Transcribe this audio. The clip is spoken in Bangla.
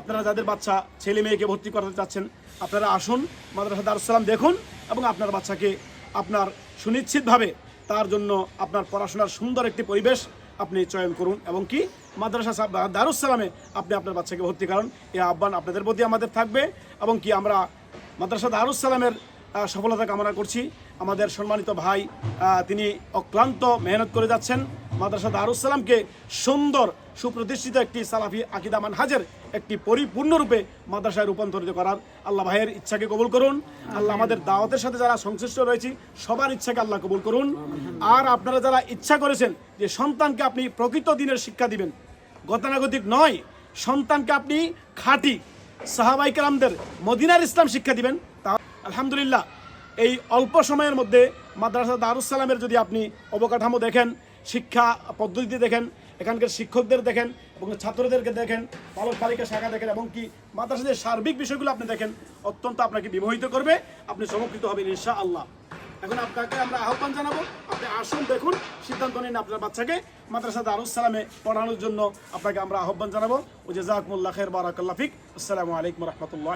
আপনারা যাদের বাচ্চা, ছেলে মেয়েকে ভর্তি করাতে চাচ্ছেন, আপনারা আসুন মাদ্রাসা দারুসালাম দেখুন এবং আপনার বাচ্চাকে আপনার সুনিশ্চিতভাবে তার জন্য আপনার পড়াশোনার সুন্দর একটি পরিবেশ আপনি চয়ন করুন এবং কি মাদ্রাসা দারুসালামে আপনি আপনার বাচ্চাকে ভর্তি করুন। এই আহ্বান আপনাদের প্রতি আমাদের থাকবে এবং কি আমরা মাদ্রাসা দারুসালামের সফলতা কামনা করছি। আমাদের সম্মানিত ভাই তিনি অক্লান্ত মেহনত করে যাচ্ছেন। মাদ্রাসা দারুসালামকে সুন্দর, সুপ্রতিষ্ঠিত একটি সালাফি আকিদা মানহাজের একটি পরিপূর্ণরূপে মাদ্রাসায় রূপান্তরিত করার আল্লাহ ভাইয়ের ইচ্ছাকে কবুল করুন। আল্লাহ আমাদের দাওয়াতের সাথে যারা সংশ্লিষ্ট রয়েছে, সবার ইচ্ছাকে আল্লাহ কবুল করুন। আর আপনারা যারা ইচ্ছা করেছেন যে সন্তানকে আপনি প্রকৃত দিনের শিক্ষা দিবেন, গতানাগতিক নয়, সন্তানকে আপনি খাঁটি সাহাবাইকালামদের মদিনার ইসলাম শিক্ষা দিবেন, তা আলহামদুলিল্লাহ, এই অল্প সময়ের মধ্যে মাদ্রাসা দারুসালামের যদি আপনি অবকাঠামো দেখেন শিক্ষা পদ্ধতিতে দেখেন, এখানকার শিক্ষকদের দেখেন এবং ছাত্রদেরকে দেখেন বালক বালিকা শাখা দেখেন এবং কি মাদ্রাসাদের সার্বিক বিষয়গুলো আপনি দেখেন, অত্যন্ত আপনাকে বিমোহিত করবে, আপনি চমকৃত হবেন ইনশা আল্লাহ এখন আপনাকে আমরা আহ্বান জানাব, আপনি আসুন, দেখুন, সিদ্ধান্ত নিন আপনার বাচ্চাকে মাদ্রাসা দারুসালামে পড়ানোর জন্য আপনাকে আমরা আহ্বান জানাব। ও জাজাকুমুল্লাহ খের বারাকাল্লাহ ফিক। আসসালামু আলাইকুম রহমতুল্লাহ